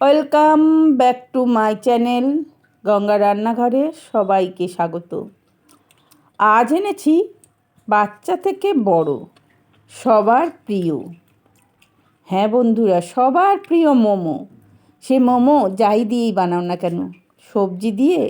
Welcome back to my channel Ganga রান্নাঘরে সবাইকে স্বাগত। আজ এনেছি বাচ্চা থেকে বড়, সবার প্রিয়। হ্যাঁ বন্ধুরা, সবার প্রিয় মোমো। সে মোমো যাই দিয়েই বানাও না কেন, সবজি দিয়ে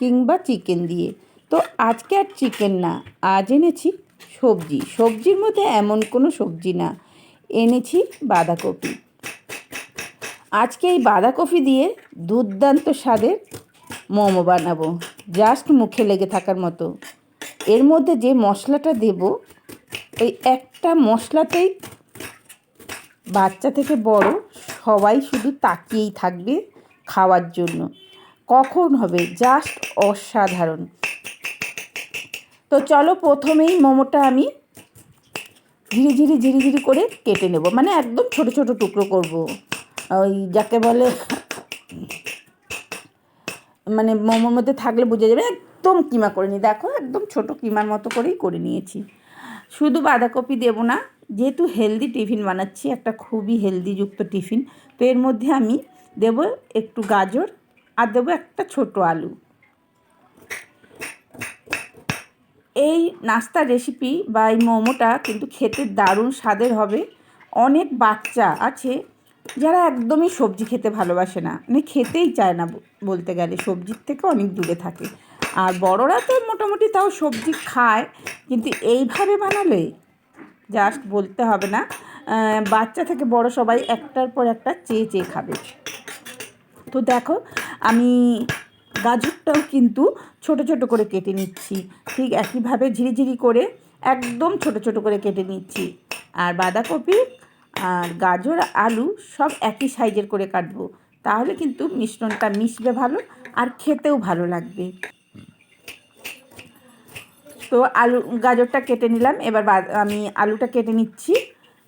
কিংবা চিকেন দিয়ে। তো আজকে আর চিকেন না, আজ এনেছি সবজি। সবজির মধ্যে এমন কোনো সবজি না। এনেছি বাঁধাকপি। আজকে এই বাঁধাকপি দিয়ে দুর্দান্ত স্বাদের মোমো বানাবো। জাস্ট মুখে লেগে থাকার মতো। এর মধ্যে যে মশলাটা দেব ওই একটা মশলাতেই বাচ্চা থেকে বড় সবাই শুধু তাকিয়েই থাকবে খাওয়ার জন্য। কখন হবে? জাস্ট অসাধারণ। তো চলো প্রথমেই মোমোটা আমি ধীরে ধীরে ধীরে ধীরে করে কেটে নেব। মানে একদম ছোট ছোট টুকরো করব। ওই যাকে বলে মানে মোমোর মধ্যে থাকলে বুঝে যাবে, একদম কিমা করে নিই দেখো, একদম ছোট কিমার মতো করেই করে নিয়েছি। শুধু বাঁধাকপি দেবো না, যেহেতু হেলদি টিফিন বানাচ্ছি, একটা খুবই হেলদিযুক্ত টিফিন তো এর মধ্যে আমি দেব একটু গাজর আর দেবো একটা ছোট আলু। এই নাস্তার রেসিপি বা এই মোমোটা কিন্তু খেতে দারুণ স্বাদের হবে। অনেক বাচ্চা আছে যারা একদমই সবজি খেতে ভালোবাসে না মানে খেতেই চায় না বলতে গেলে, সবজির থেকে অনেক দূরে থাকে। আর বড়রা তো মোটামুটি তাও সবজি খায়, কিন্তু এইভাবে বানালে জাস্ট বলতে হবে না বাচ্চা থেকে বড় সবাই একটার পর একটা চেয়ে চেয়ে খাবে। তো দেখো, আমি গাজরটাও কিন্তু ছোট ছোট করে কেটে নিচ্ছি, ঠিক একইভাবে ঝিরিঝিরি করে একদম ছোট ছোট করে কেটে নিচ্ছি। আর বাঁধাকপি আর গাজর, আলু সব একই সাইজের করে কাটবো। তাহলে কিন্তু মিশ্রণটা মিশবে ভালো আর খেতেও ভালো লাগবে। তো আলু, গাজরটা কেটে নিলাম। এবার আমি আলুটা কেটে নিচ্ছি।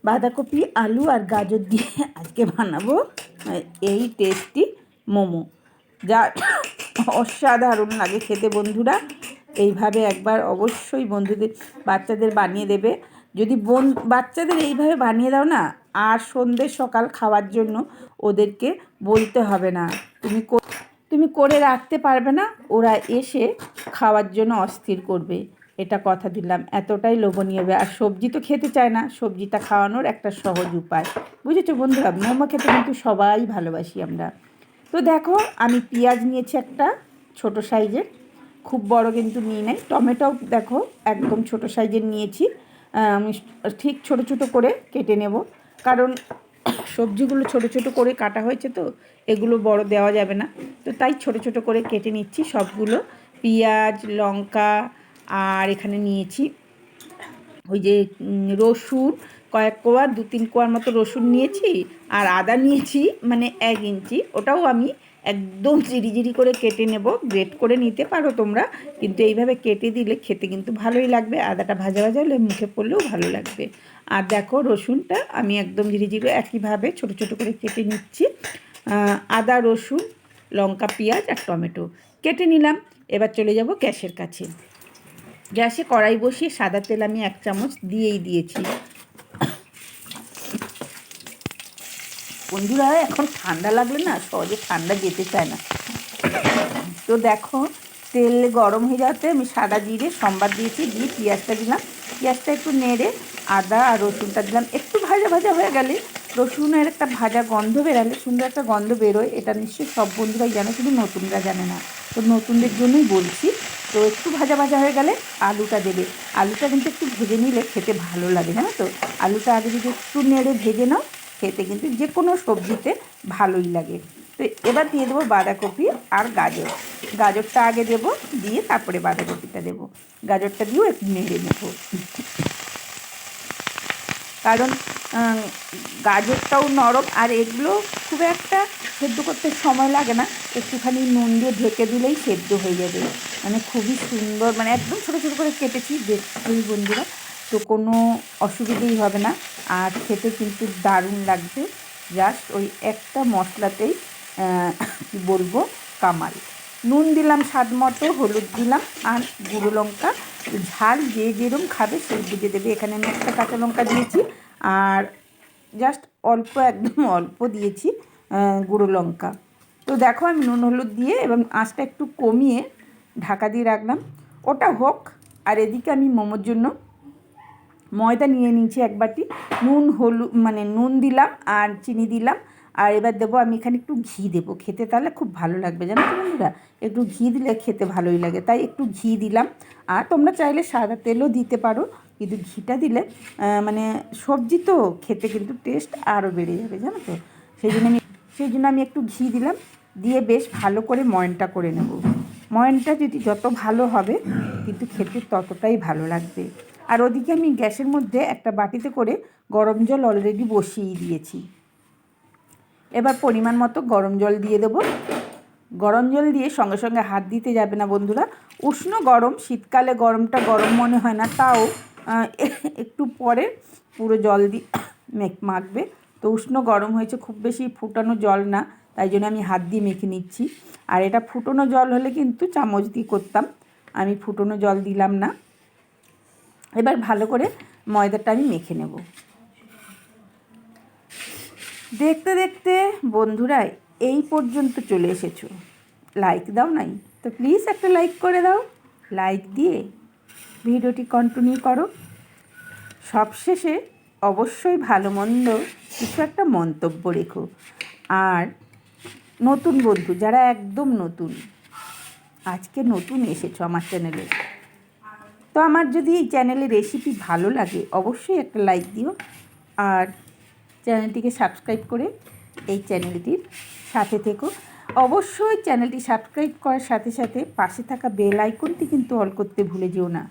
বাঁধাকপি, আলু আর গাজর দিয়ে আজকে বানাবো এই টেস্টি মোমো। যা অসাধারণ লাগে খেতে বন্ধুরা। এইভাবে একবার অবশ্যই বন্ধুদের, বাচ্চাদের বানিয়ে দেবে। যদি বোন, বাচ্চাদের এইভাবে বানিয়ে দাও না, আর সন্ধ্যে সকাল খাওয়ার জন্য ওদেরকে বলতে হবে না। তুমি তুমি করে রাখতে পারবে না, ওরা এসে খাওয়ার জন্য অস্থির করবে। এটা কথা দিলাম, এতটাই লোভনীয় হবে আর সবজি তো খেতে চায় না, সবজিটা খাওয়ানোর একটা সহজ উপায়। বুঝেছ বন্ধুরা, মোমো খেতে কিন্তু সবাই ভালোবাসি আমরা। তো দেখো, আমি পেঁয়াজ নিয়েছি একটা ছোট সাইজের, খুব বড় কিন্তু নিয়ে নেই। টমেটোও দেখো, একদম ছোট সাইজের নিয়েছি। আমি ঠিক ছোট ছোট করে কেটে নেব। কারণ সবজিগুলো ছোট ছোট করে কাটা হয়েছে তো, এগুলো বড় দেওয়া যাবে না। তো তাই ছোট ছোট করে কেটে নিচ্ছি সবগুলো। পেঁয়াজ, লঙ্কা আর এখানে নিয়েছি ওই যে রসুন। কয়েক কোয়া, দু তিন কোয়ার মতো রসুন নিয়েছি আর আদা নিয়েছি মানে এক ইঞ্চি। ওটাও আমি একদম জিরি করে কেটে নেব, গ্রেট করে নিতে পারো তোমরা, কিন্তু এইভাবে কেটে দিলে খেতে কিন্তু ভালোই লাগবে, আদাটা ভাজা ভাজা হলে মুখে পড়লেও ভালো লাগবে। আর দেখো রসুনটা আমি একদম ঝিরিঝিরি একইভাবে ছোট ছোট করে কেটে নিচ্ছি। আদা, রসুন, লঙ্কা, পেঁয়াজ আর টমেটো কেটে নিলাম, এবার চলে যাব গ্যাসের কাছে। গ্যাসে কড়াই বসিয়ে সাদা তেল আমি এক চামচ দিয়েই দিয়েছি। বন্ধুরা, এখন ঠান্ডা লাগলে না সহজে ঠান্ডা যেতে চায় না। তো দেখো, তেল গরম হয়ে যাতে আমি সাদা জিরে, সম্বাদ দিয়েছি, দিয়ে পেঁয়াজটা দিলাম। পেঁয়াজটা একটু নেড়ে আদা আর রসুনটা দিলাম। একটু ভাজা ভাজা হয়ে গেলে রসুনের একটা ভাজা গন্ধ বেরালে সুন্দর একটা গন্ধ বেরোয়। এটা নিশ্চয়ই সব বন্ধুরাই জানে, শুধু নতুনরা জানে না। তো নতুনদের জন্যই বলছি, তো একটু ভাজা ভাজা হয়ে গেলে আলুটা দেবে। আলুটা কিন্তু একটু ভেজে নিলে খেতে ভালো লাগে, জানো তো? আলুটা আগে যদি একটু নেড়ে ভেজে নাও খেতে কিন্তু যে কোনো সবজিতে ভালোই লাগে। তো এবার দিয়ে দেবো বাঁধাকপি আর গাজর। গাজরটা আগে দেব, দিয়ে তারপরে বাঁধাকপিটা দেবো। গাজরটা দিয়েও একটু নেড়ে নেব। কারণ গাজরটাও নরম আর এগুলো খুব একটা সেদ্ধ করতে সময় লাগে না। একটুখানি নুন দিয়ে ঢেকে দিলেই সেদ্ধ হয়ে যাবে। মানে খুবই সুন্দর মানে একদম ছোটো ছোটো করে কেটেছি দেখতেই বন্ধুরা। তো কোনো অসুবিধেই হবে না। আর খেতে কিন্তু দারুণ লাগবে। জাস্ট ওই একটা মশলাতেই কী বলব কামাল। নুন দিলাম স্বাদ মতো, হলুদ দিলাম আর গুঁড়ো লঙ্কা। ঝাল যে যেরম খাবে সেই বুঝে দেবে। এখানে আমি একটা কাঁচা লঙ্কা দিয়েছি আর জাস্ট অল্প, একদম অল্প দিয়েছি গুঁড়ো লঙ্কা। তো দেখো আমি নুন, হলুদ দিয়ে এবং আঁচটা একটু কমিয়ে ঢাকা দিয়ে রাখলাম। ওটা হোক। আর এদিকে আমি মোমোর জন্য ময়দা নিয়ে নিয়েছি এক বাটি। নুন হলুদ মানে নুন দিলাম আর চিনি দিলাম। আর এবার দেবো আমি এখানে একটু ঘি দেবো। খেতে তাহলে খুব ভালো লাগবে, জানো তো বন্ধুরা? একটু ঘি দিলে খেতে ভালোই লাগে। তাই একটু ঘি দিলাম। আর তোমরা চাইলে সাদা তেলও দিতে পারো। কিন্তু ঘিটা দিলে মানে সবজি তো খেতে কিন্তু টেস্ট আরও বেড়ে যাবে, জানো তো? সেই জন্য আমি, সেই জন্য আমি একটু ঘি দিলাম। দিয়ে বেশ ভালো করে ময়নটা করে নেব। ময়নটা যদি যত ভালো হবে, কিন্তু খেতে ততটাই ভালো লাগবে। আর ওদিকে আমি গ্যাসের মধ্যে একটা বাটিতে করে গরম জল অলরেডি বসিয়ে দিয়েছি। এবার পরিমাণ মতো গরম জল দিয়ে দেবো। গরম জল দিয়ে সঙ্গে সঙ্গে হাত দিতে যাবে না বন্ধুরা। উষ্ণ গরম, শীতকালে গরমটা গরম মনে হয় না, তাও একটু পরে পুরো জল দিয়ে মেখ, মাখবে। তো উষ্ণ গরম হয়েছে, খুব বেশি ফুটানো জল না, তাই জন্য আমি হাত দিয়ে মেখে নিচ্ছি। আর এটা ফুটোনো জল হলে কিন্তু চামচ দিয়ে করতাম। আমি ফুটোনো জল দিলাম না। এবার ভালো করে ময়দাটা আমি মেখে নেব। দেখতে দেখতে বন্ধুরা, এই পর্যন্ত চলে এসেছ। লাইক দাও নাই? তো প্লিজ একটা লাইক করে দাও। লাইক দিয়ে ভিডিওটি কন্টিনিউ করো। সবশেষে অবশ্যই ভালো মন্দ কিছু একটা মন্তব্য রেখো। আর নতুন বন্ধু, যারা একদম নতুন, আজকে নতুন এসেছ আমার চ্যানেলে আমার যদি এই চ্যানেলে রেসিপি ভালো লাগে, অবশ্যই একটা লাইক দিও আর চ্যানেলটিকে সাবস্ক্রাইব করে এই চ্যানেলটির সাথে থেকো। অবশ্যই চ্যানেলটি সাবস্ক্রাইব করার সাথে সাথে পাশে থাকা বেল আইকনটি কিন্তু অল করতে ভুলে যেও না।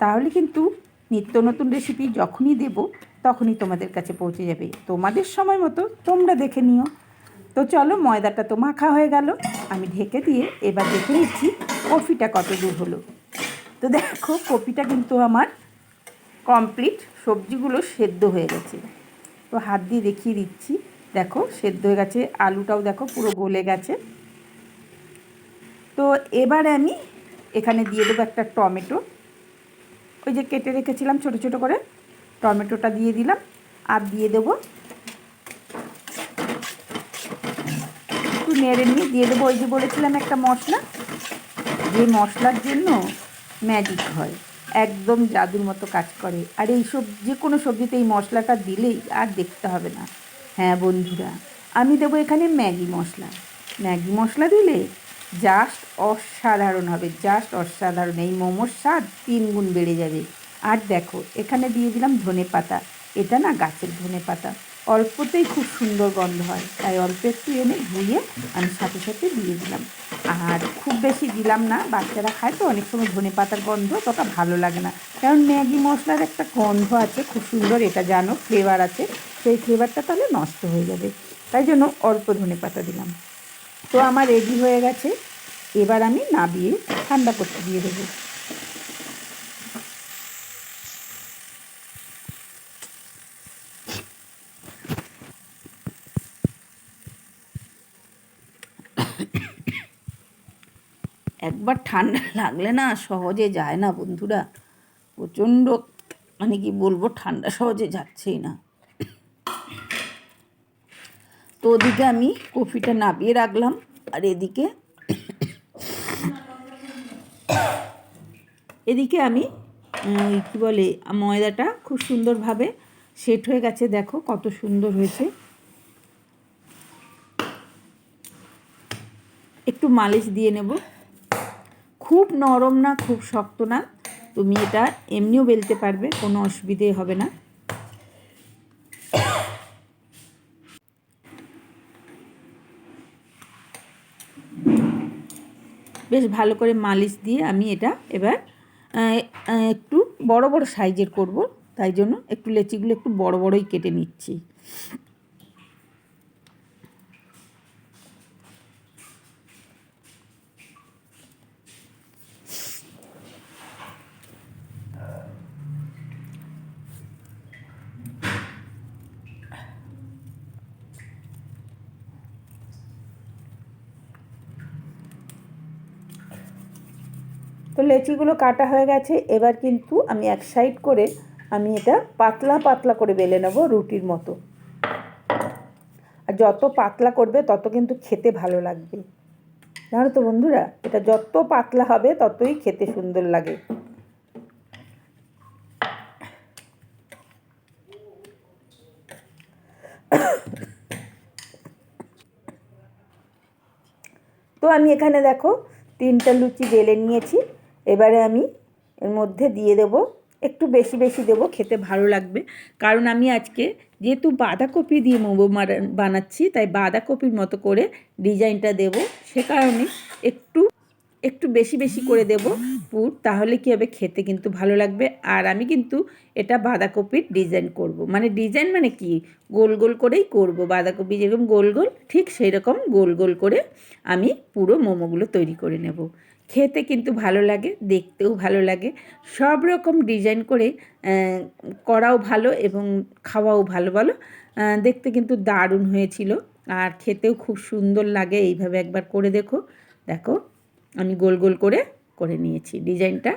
তাহলে কিন্তু নিত্য নতুন রেসিপি যখনই দেব, তখনই তোমাদের কাছে পৌঁছে যাবে। তোমাদের সময় মতো তোমরা দেখে নিও। তো চলো, ময়দাটা তো মাখা হয়ে গেল। আমি ঢেকে দিয়ে এবার দেখে নিচ্ছি কফিটা কত দূর হলো। তো দেখো, কপিটা কিন্তু আমার কমপ্লিট সবজিগুলো সেদ্ধ হয়ে গেছে। তো হাত দিয়ে দেখিয়ে দিচ্ছি। দেখো, সেদ্ধ হয়ে গেছে। আলুটাও দেখো, পুরো গলে গেছে। তো এবারে আমি এখানে দিয়ে দেবো একটা টমেটো। ওই যে কেটে রেখেছিলাম ছোট ছোট করে, টমেটোটা দিয়ে দিলাম। আর দিয়ে দেবো একটু নেড়ে নিয়ে দিয়ে দেবো। ওই যে বলেছিলাম একটা মশলা। যে মশলার জন্য ম্যাজিক হয়। একদম জাদুর মতো কাজ করে। আর এই সব, যে কোনো সবজিতে এই মশলাটা দিলেই আর দেখতে হবে না। হ্যাঁ বন্ধুরা, আমি দেবো এখানে ম্যাগি মশলা। ম্যাগি মশলা দিলে জাস্ট অসাধারণ হবে জাস্ট অসাধারণ। এই মোমোর স্বাদ তিন গুণ বেড়ে যাবে। আর দেখো, এখানে দিয়ে দিলাম ধনে পাতা এটা না গাছের ধনে পাতা অল্পতেই খুব সুন্দর গন্ধ হয়। তাই অল্প একটু এনে ধুয়ে আমি সাথে সাথে দিয়ে দিলাম। আর খুব বেশি দিলাম না, বাচ্চারা খায় তো, অনেক সময় ধনে পাতার গন্ধ ততটা ভালো লাগে না। কারণ ম্যাগি মশলার একটা গন্ধ আছে, খুব সুন্দর এটা জানো ফ্লেভার আছে। সেই ফ্লেভারটা তাহলে নষ্ট হয়ে যাবে। তাই জন্য অল্প ধনে পাতা দিলাম। তো আমার রেডি হয়ে গেছে। এবার আমি নাবিয়ে ঠান্ডা করতে দিয়ে দেবো। একবার ঠান্ডা লাগলে না সহজে যায় না বন্ধুরা। প্রচণ্ড মানে কি বলব, ঠান্ডা সহজে যাচ্ছেই না। তো ওদিকে আমি কফিটা নাবিয়ে রাখলাম, আর এদিকে এদিকে আমি কি বলে, ময়দাটা খুব সুন্দরভাবে সেট হয়ে গেছে। দেখো কত সুন্দর হয়েছে। একটু মালিশ দিয়ে নেব। খুব নরম না, খুব শক্ত না। তুমি এটা এমনিও বেলতে পারবে, কোনো অসুবিধে হবে না। বেশ ভালো করে মালিশ দিয়ে আমি এটা এবার একটু বড় বড় সাইজের করব, তাই জন্য একটু লেচিগুলো একটু বড় বড়ই কেটে নিচ্ছি। তো লেচিগুলো কাটা হয়ে গেছে। এবার কিন্তু আমি এক সাইড করে আমি এটা পাতলা পাতলা করে বেলে নেব রুটির মতো। আর যত পাতলা করবে তত কিন্তু খেতে ভালো লাগবে। জানো তো বন্ধুরা, এটা যত পাতলা হবে ততই খেতে সুন্দর লাগে। তো আমি এখানে দেখো তিনটা লুচি বেলে নিয়েছি। এবারে আমি এর মধ্যে দিয়ে দেব, একটু বেশি বেশি দেব, খেতে ভালো লাগবে। কারণ আমি আজকে যেহেতু বাঁধাকপি দিয়ে মোমো বানাচ্ছি, তাই বাঁধাকপির মতো করে ডিজাইনটা দেব। সে কারণে একটু একটু বেশি বেশি করে দেব পুর, তাহলে কী হবে, খেতে কিন্তু ভালো লাগবে। আর আমি কিন্তু এটা বাঁধাকপির ডিজাইন করব। মানে ডিজাইন মানে কি? গোল গোল করেই করব। বাঁধাকপি যেরকম গোল গোল, ঠিক সেই রকম গোল গোল করে আমি পুরো মোমোগুলো তৈরি করে নেব। খেতে কিন্তু ভালো লাগে, দেখতেও ভালো লাগে। সব রকম ডিজাইন করে করাও ভালো এবং খাওয়াও ভালো। ভালো দেখতে কিন্তু দারুণ হয়েছিল। আর খেতেও খুব সুন্দর লাগে, এইভাবে একবার করে দেখো। দেখো, আমি গোল গোল করে করে নিয়েছি ডিজাইনটা।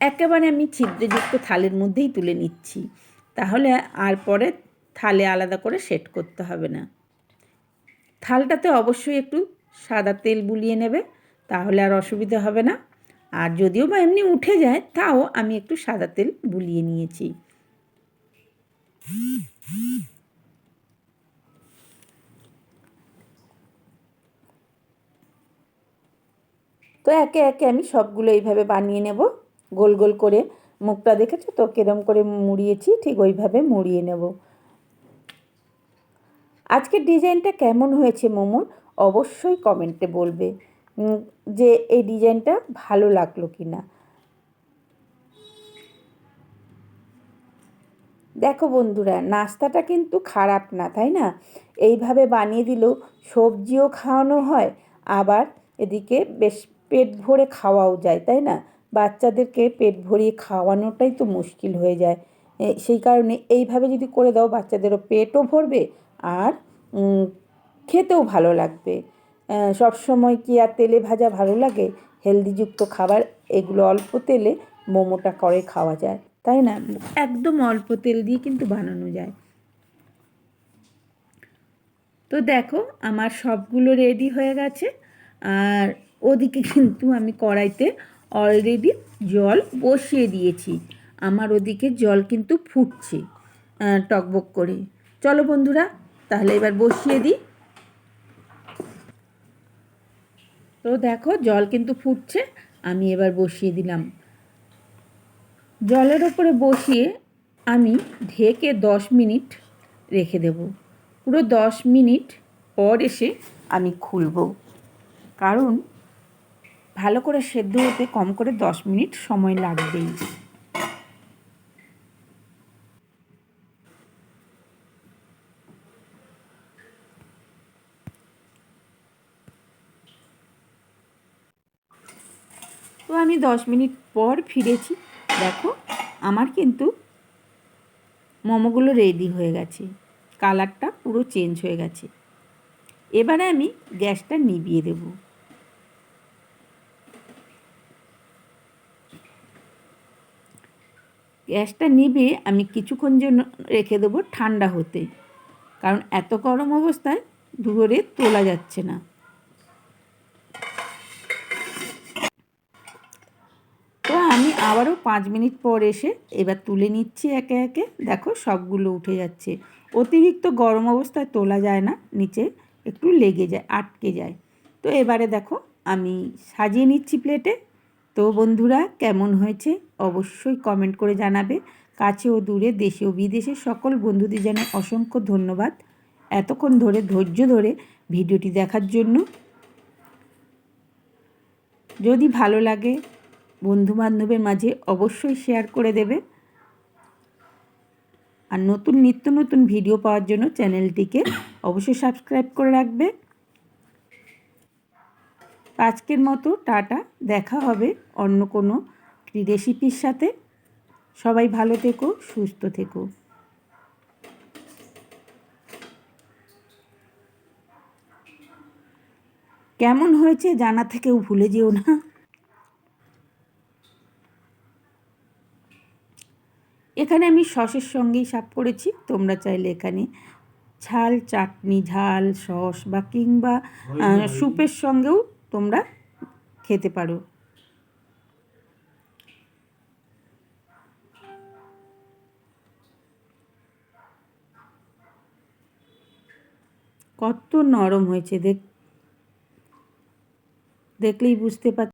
একেবারে আমি ছিদ্রযুক্ত থালের মধ্যেই তুলে নিচ্ছি। তাহলে আর পরে থালে আলাদা করে সেট করতে হবে না। থালটাতে অবশ্যই একটু সাদা তেল বুলিয়ে নেবে, তাহলে আর অসুবিধা হবে না। আর যদিও বা এমনি উঠে যায়, তাও আমি একটু সাদা তেল বুলিয়ে নিয়েছি। তো একে একে আমি সবগুলো এইভাবে বানিয়ে নেব। গোল গোল করে মুখটা দেখেছ তো? কিরম করে মুড়িয়েছি, ঠিক ওইভাবে মুড়িয়ে নেব। আজকের ডিজাইনটা কেমন হয়েছে মোমোর? অবশ্যই কমেন্টে বলবে যে এই ডিজাইনটা ভালো লাগল কি না দেখো বন্ধুরা, নাস্তাটা কিন্তু খারাপ না, তাই না? এইভাবে বানিয়ে দিলেও সবজিও খাওয়ানো হয়, আবার এদিকে বেশ পেট ভরে খাওয়াও যায়, তাই না? বাচ্চাদেরকে পেট ভরিয়ে খাওয়ানোটাই তো মুশকিল হয়ে যায়। সেই কারণে এইভাবে যদি করে দাও, বাচ্চাদেরও পেটও ভরবে আর খেতেও ভালো লাগবে। সব সময় কি আর তেলে ভাজা ভালো লাগে? হেলদিযুক্ত খাবার, এগুলো অল্প তেলে মোমোটা করে খাওয়া যায়, তাই না? একদম অল্প তেল দিয়ে কিন্তু বানানো যায়। তো দেখো, আমার সবগুলো রেডি হয়ে গেছে। আর ওদিকে কিন্তু আমি কড়াইতে অলরেডি জল বসিয়ে দিয়েছি। আমার ওদিকে জল কিন্তু ফুটছে টকবক করে। চলো বন্ধুরা তাহলে এবার বসিয়ে দিই। তো দেখো, জল কিন্তু ফুটছে, আমি এবার বসিয়ে দিলাম। জলের ওপরে বসিয়ে আমি ঢেকে দশ মিনিট রেখে দেব। পুরো দশ মিনিট পর এসে আমি খুলব। কারণ ভালো করে সেদ্ধ হতে কম করে দশ মিনিট সময় লাগবেই। আমি দশ মিনিট পর ফিরেছি। দেখো, আমার কিন্তু মোমোগুলো রেডি হয়ে গেছে। কালারটা পুরো চেঞ্জ হয়ে গেছে। এবারে আমি গ্যাসটা নিভিয়ে দেব। গ্যাসটা নিভিয়ে আমি কিছুক্ষণ জন্য রেখে দেবো ঠান্ডা হতে। কারণ এত গরম অবস্থায় ধরে তোলা যাচ্ছে না তো আমি আবারও পাঁচ মিনিট পর এসে এবার তুলে নিচ্ছি একে একে। দেখো সবগুলো উঠে যাচ্ছে। অতিরিক্ত গরম অবস্থায় তোলা যায় না, নিচে একটু লেগে যায়, আটকে যায়। তো এবারে দেখো আমি সাজিয়ে নিচ্ছি প্লেটে। তো বন্ধুরা কেমন হয়েছে অবশ্যই কমেন্ট করে জানাবে। কাছে ও দূরে, দেশে ও বিদেশে সকল বন্ধুদের জানাই অসংখ্য ধন্যবাদ। এতক্ষণ ধরে, ধৈর্য ধরে ভিডিওটি দেখার জন্য। যদি ভালো লাগে বন্ধুবান্ধবের মাঝে অবশ্যই শেয়ার করে দেবে। আর নতুন নিত্য নতুন ভিডিও পাওয়ার জন্য চ্যানেলটিকে অবশ্যই সাবস্ক্রাইব করে রাখবে। আজকের মতো টাটা, দেখা হবে অন্য কোনো রেসিপির সাথে। সবাই ভালো থেকো, সুস্থ থেকো। কেমন হয়েছে জানা থেকেও ভুলে যেও না। এখানে আমি সসের সঙ্গেই সার্ভ করেছি তোমরা চাইলে এখানে ঝাল চাটনি ঝাল সস বা কিংবা আহ, স্যুপের সঙ্গেও তোমরা খেতে পারো। কত নরম হয়েছে দেখ দেখলেই বুঝতে পার